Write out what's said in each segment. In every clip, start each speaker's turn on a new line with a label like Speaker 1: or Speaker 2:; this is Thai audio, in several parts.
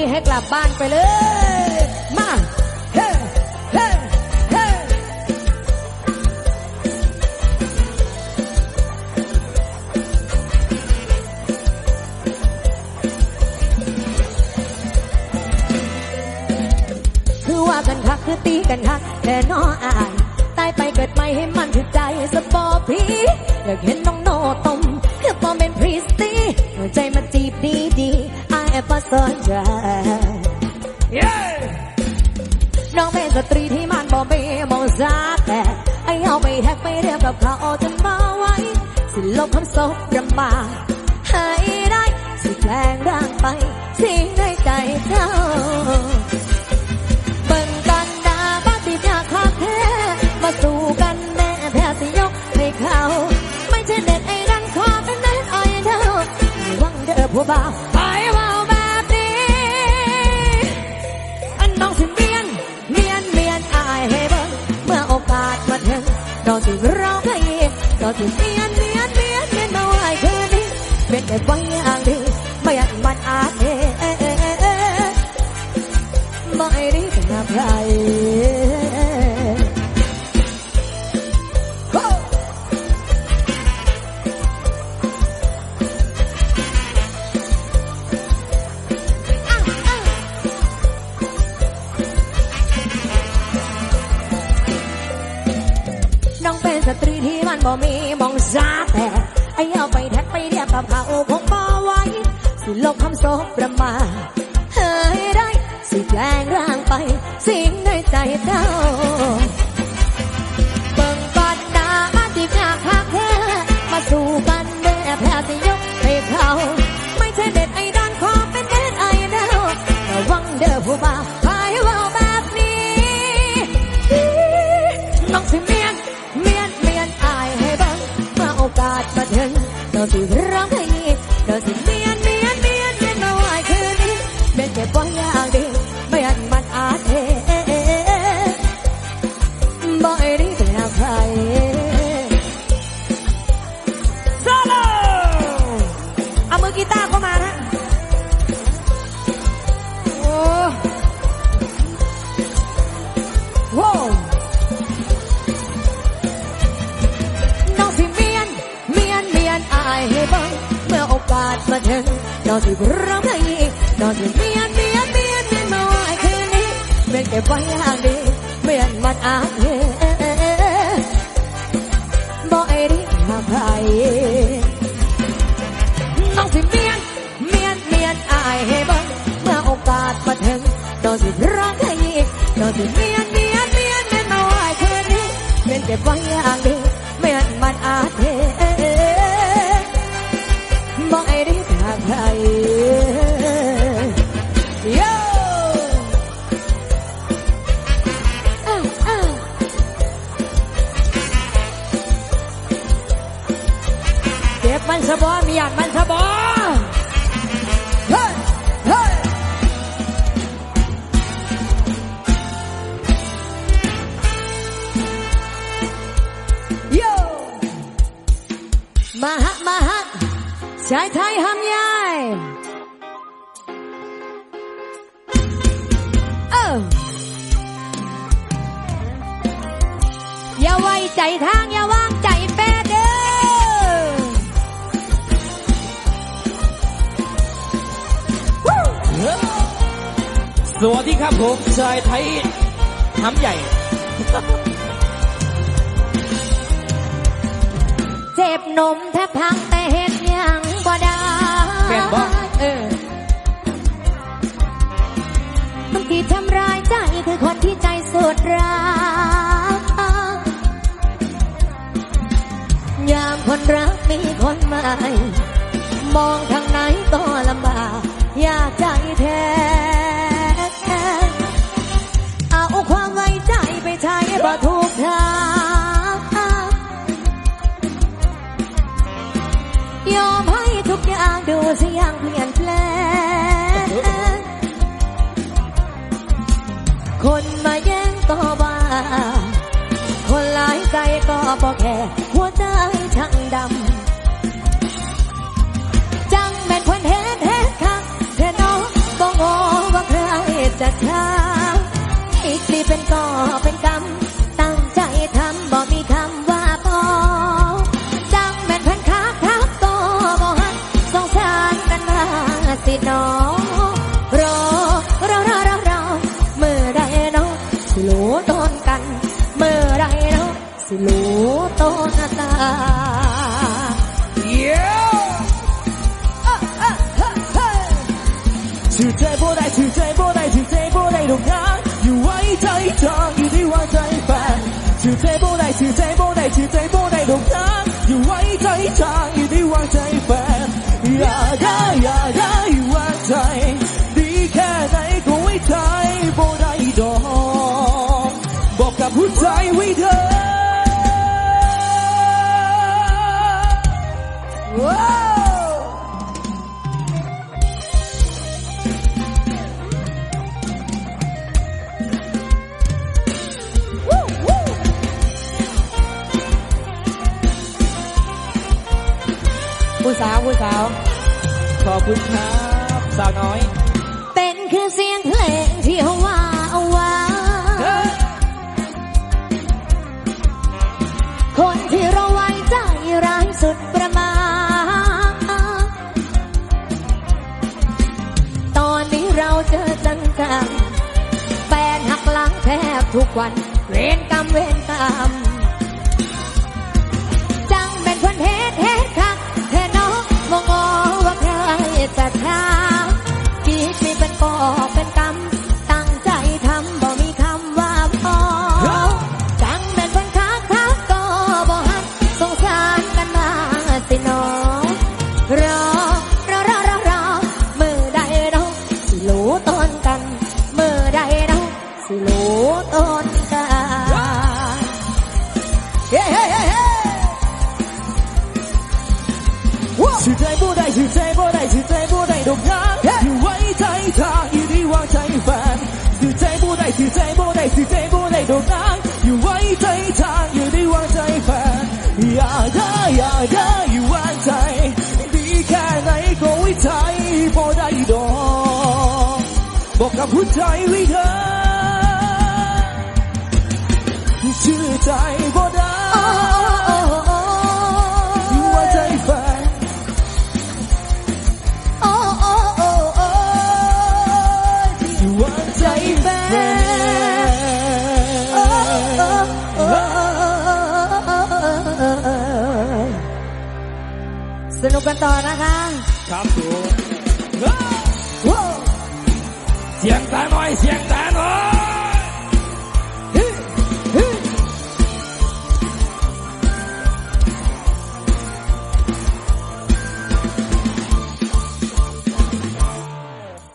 Speaker 1: มีให้กลับบ้านไปเลย มา เฮ้เฮ้เฮ้คือว่ากันคักคือตีกันคักแต่น้ออายตายไปเกิดใหม่ให้มันถึกใจสปอร์พีอยากเห็นน้องโนตมคือปอมเป็นพรีสตี้หัวใจมาจีบดี ดีไอแอบสนใจน้องเป็นสตรีที่มันบอมีมองซาแต่ไอเอาไปแฮกไปเรียบกับเขาจนมาไว้ สิลบคำสบประมาทให้ได้ สิแปลงร่างไป เอะเอะเอะเอะเอะไม่ได้เป็นอะไร สิลกคำโซประมาทเฮ้ยได้สิแปลงร่างไป สิ่งในใจเจ้า มื่อโอกาสมาถึงน้องสิร้องให้น้องสิเมียนเมียนเมียนเมียนมาไหวคืนนี้เมียนเก็บไว้อย่างดีเมียนมันอาเย่บอกไอ้ดีมาใครน้องสิเมียนเมียนเมียนอายให้เบังเมื่อโอกาสมาถึงน้องสิร้องให้น้องสิเมียนเมียนเมียนเมียนมาไหวคืนนี้เมียนเก็บไว้อย่างดี บอก ชายไทยหำยายเอออย่าไว้ใจทาง อย่าวางใจแปดเด้อ
Speaker 2: สวัสดีครับผมชายไทยหำใหญ่
Speaker 1: เจ็บนมแทบพัง บ่เออคนที่ทำร้ายใจคือคนที่ใจสุดรักยามคนรักมีคนใหม่ มองทางไหนก็ลำบากยากใจแท้เอาความไว้ใจไปใช้บ่ถูกทางยอม ดูสียงเปลี่ยนแปลง คนมาแย่งก็ว่า คนหลายใจก็บอกแค่หัวใจช่างดำ จังแม่นคนเฮ็ดเฮ็ดคักแค่น้องบ่งอว่าจะช้าอีกสิเป็นก่อเป็นกรรม สิหนอรอรอรอรอรอเมื่อใดเนาะสิรู้ต้นกัน เมื่อใดเนาะสิรู้ต้นตา
Speaker 2: ชื่อใจบ่ได้ชื่อใจบ่ได้ชื่อใจบ่ได้ดอกนะอยู่ไว้ใจจางอยู่ที่ว่าใจแฟนชื่อใจบ่ได้ชื่อใจบ่ได้ชื่อใจบ่ได้ดอกนะอยู่ไว้ใจจางอยู่ที่ว่าใจแฟนอย่าได้อย่าได้ ผู้
Speaker 1: สาวผู้สาว
Speaker 2: ขอบคุณครับสาวน้อย
Speaker 1: เป็นคือเสียงเพลงที่เขาว่าเอาไว้คนที่เราไว้ใจร้ายสุดประมาณตอนนี้เราเจอจังกันแฟนหักหลังแทบทุกวัน เวรกรรมเวรกรรม จะทำคิดไม่เป็นก่อเป็นกรรม ตั้งใจทำบ่มีคำว่าพอจังเป็นคนคักคักก็บ่หักสงสารกันมางสิน้องรอรอรอรอรอมือใดน้องสิรู้ต้นกัน มือใดน้องสิรู้ต้นกันเฮ้เฮ้เฮ้ เฮ้
Speaker 2: ชื่อใจบ่ได้ชื่อใจบ่ได้ชื่อใจบ่ได้ดอกนะอยู่ไว้ใจทางอยู่ที่วางใจแฟนชื่อใจบ่ได้ชื่อใจบ่ได้ชื่อใจบ่ได้ดอก
Speaker 1: นุกกันต่อนะคะ
Speaker 2: ครับผมเสียงตาหน่อย เสียงตาหน่อย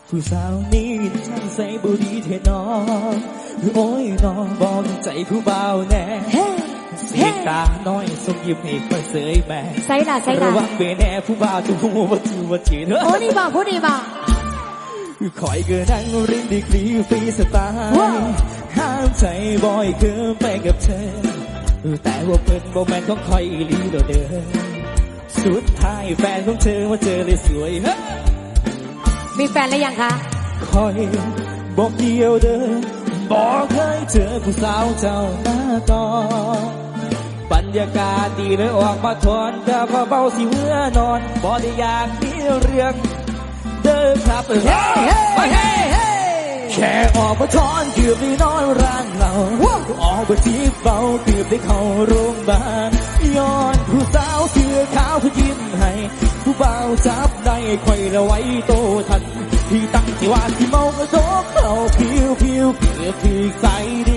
Speaker 2: ผู้สาวนี้ช่างใส่บุหรีเทนอโอ้ยนอบอกใจผู้เบาวแน่
Speaker 1: เฮ้
Speaker 2: เสียงตาน้อยส่งยิ้มให้คอยเสยแม่
Speaker 1: ใส่ละใส่
Speaker 2: ระ
Speaker 1: ละ
Speaker 2: วังเบแน่ผู้บ่าวจะพูดว่าจือว่าจีเนอะ
Speaker 1: โอ้นี่บอกพูดดีบอก
Speaker 2: คอยเกินนั่งริมดีกรีฟรีสไตล์
Speaker 1: ว้าว
Speaker 2: ห้ามใจบ่อยเกินไปกับเธอ แต่ว่าเพิ่นโมแมนของคอยอีหลีโดดเดินสุดท้ายแฟนของเธอมาเจอเลยสวยเฮ้ย
Speaker 1: มีแฟนแล้วยังคะ
Speaker 2: คอยบอกเดียวเดินบอกเคยเจอผู้สาวเจ้าหน้าก่อน บรรยากาศดีเลยออกมาทอนก็เบาๆสิเมื่อนอนบ่ได้อยากมีเรื่องเดินครับเฮ้ยเฮ้ยเฮ้ยเฮ้ยแค่ออกมาทอนเกือบได้นอนร้านเราออกมาจีบเบาเกือบได้เข้าโรงพยาบาลย้อนผู้สาวเสื้อขาวเขายิ้มให้ผู้บ่าวจับได้คอยระไว้โตทันที่ตั้งที่ว่าที่เมากระโดดเข้าผิวผิวเกือบพีกใสดี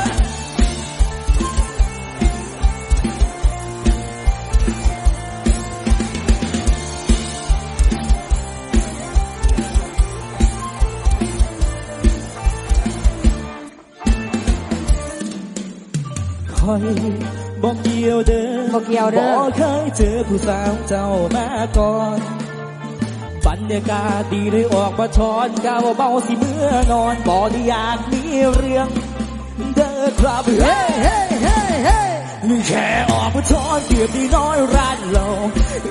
Speaker 2: อย่าไปเห็นแต่คนอื่นว่าไงสองสามสาวเอาด้านหน้าเลยด้านหน้าเลยเอวมาเอวมา
Speaker 1: เป็นท่าหยังวัน
Speaker 2: เฮ้คคอยบอกเกี่ยวเด้อ
Speaker 1: บ่เกี่ยวเด้อ
Speaker 2: บ่เคยเจอผู้สาวเจ้ามาก่อนบรรยากาศดีเลยออกมาช้อนกาวเบาสิเมื่อนอนบ่ได้อยากมีเรื่อง เด้อครับเฮ้เฮ้เฮ้เฮ้แค่ออกมาช้อนเกือบได้น้อยร้านเรา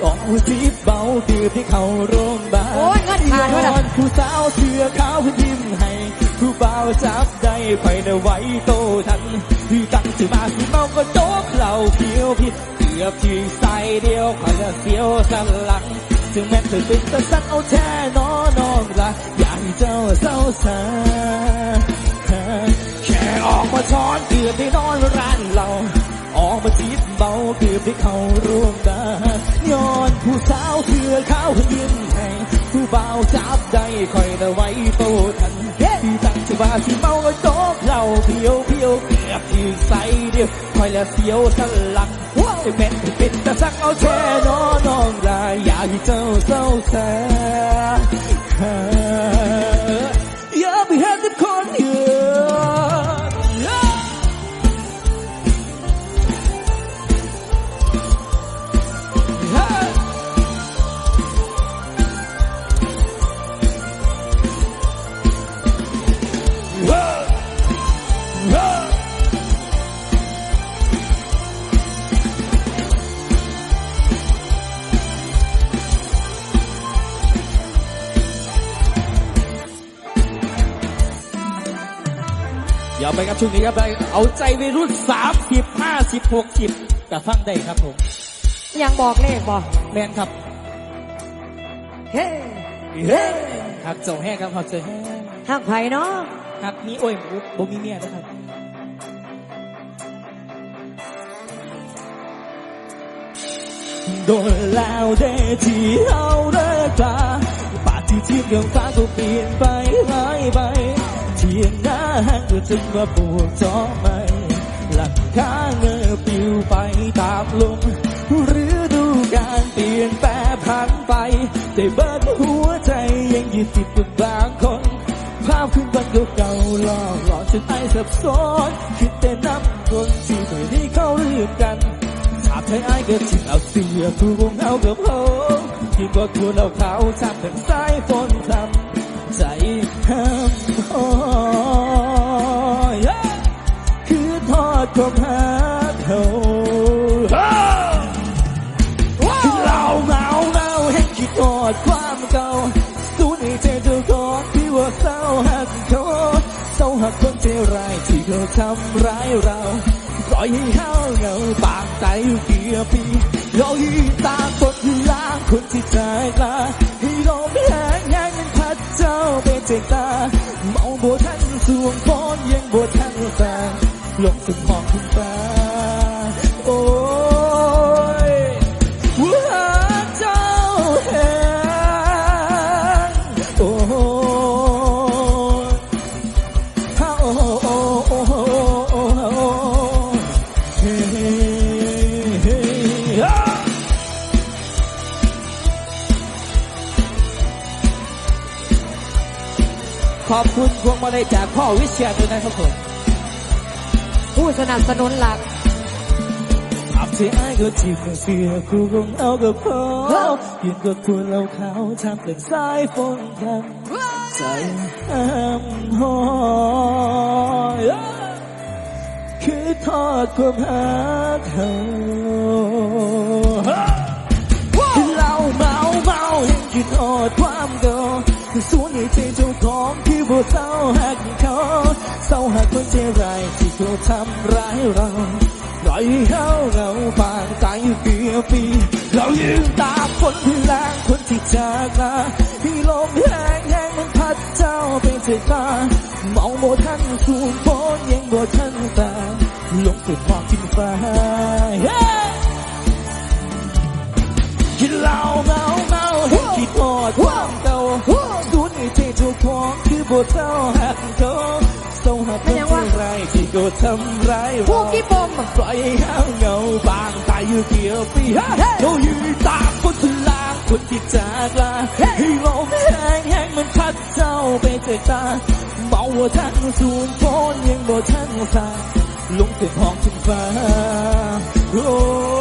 Speaker 2: ออกมาจีบเบาเกือบได้เข้าโรงพยาบาล
Speaker 1: โอ้ยเงินขาดวะน่ะ
Speaker 2: ย้อนผู้สาวเสื้อขาวเพิ่นยิ้มให้ผู้บ่าวจับได้ไปในไว้โตทัน ที่ตั้งชื่อมาสิเมาก็โจ๊กเหล่าเพียวผิดเกือบที่ใส่เดียวคอยจะเสียวสันหลังถึงแม้เธอเป็นตะสักเอาแท้นอนองละอยากให้เจ้าเศร้าสาแค่ออกมาช้อนเกือบได้นอนร้านเราออกมาจีบเบาเกือบได้เข้าร่วมดานย้อนผู้สาวเสื้อขายิ้มให้ผู้บ่าวจับได้คอยระไว้โตทัน ว่าสิเมาก็โจ๊กเหล่าเพียวเพียวเกือบที่ใสเดียวคอยละเสียวสันหลังจะแม้นเป็นตะสักเอาแช่นอนองลายอยากให้เจ้าเศร้าแส เดี๋ยวไปครับช่วงนี้ครับไปเอาใจวัยรุ่นสามสิบห้าสิบหกสิบกับฟังได้ครับผม
Speaker 1: ยังบอกเลขบ่
Speaker 2: แมนครับ
Speaker 1: เฮ้
Speaker 2: เฮ้หักเจ้าแห้งครับหักเจ้าแห้ง
Speaker 1: หักไผเนาะ
Speaker 2: หักมีโอ้ยบ่มีเมียนะครับโดนแล้วได้ที่เอาเลิกตาปาที่ทีมเรื่องฟ้าก็เปลี่ยนไปหายไปเที่ยงหน้า ห้างก็จึงมาปวดจอไม่หลังคาเงือปิวไปตามลมหรือดูการเปลี่ยนแปรผันไปแต่เบิดหัวใจยังยึดติดกับบางคน ภาพขึ้นวันเก่าๆหลอกหลอกจนไอสับสนคิดแต่นับคนที่ไม่ได้เข้าเรื่องกันถามให้ไอ้ก็จิงเอาเสียผู้วงเอากับเขาที่ก็ควรเอาเขาทำเป็นสายฝนทำใจห้ามหอ ทอดความหาเขาเราเมาเมาเห็นคิดอดความเก่าสูญให้ใจเจ้าของที่ว่าเศร้าหักเขาเศร้าหักคนใจร้ายที่เขาทำร้ายเราปล่อยให้เขาเหงาปากตายอยู่กี่ปีเรายีตาคนที่ล้างคนที่ใจกล้าให้ลมแห้งแห้งมันพัดเจ้าเป็นใจตาเมาบัวทันสวงพรยังบัวทันแฟน ลงสุดมองขึ้นฟ้าโอ้ยว่าเจ้าเห็นโอ้ฮะโอ้โอ้โอ้โอ้โอ้เฮ้เฮ้ฮะขอบคุณพวงมาลัยจากพ่อวิเชียรด้วยนะครับผม
Speaker 1: ผู้สนับสนุนหลัก
Speaker 2: ภาพที่ไอ้ก็จีบกับเสียคู่คงเอากับเขายืนกับคุณเราเขาทำเป็นสายฝนทำใจห้ามหอยคือทอดความหาเขาคือเราเมาเมาเห็นคิดทอดความเก่า คือสูญในใจเจ้าของที่บ่เศร้าหักเขาเศร้าหักคนใจร้ายที่เขาทำร้ายเราปล่อยให้เขาเหงาปานตายอยู่กี่ปี เรายืนตาคนที่แรงคนที่จากลาที่ลมแห้งแห้งมันพัดเจ้าเป็นใจตาเมาโมทันสูงฝนยังโมทันตาลงสุดมองขึ้นฟ้า ของคือบ่เศร้าหักเขาเศร้าหักคนที่ไรายที่ก็ทำร้าย
Speaker 1: ผู้
Speaker 2: เรา
Speaker 1: กี่ปม
Speaker 2: ปล่อยให้เขาเหงาบางตายอยู่เกี่ยวปีเรายืนตามคนที่ลางคนที่จากลาให้ลมแห้งแห้งมันพัดเจ้าไปเจอตาเมาว่าทันสูญพ้นยังบ่ทันสายลงเส้นทองชิงฟ้าโอ้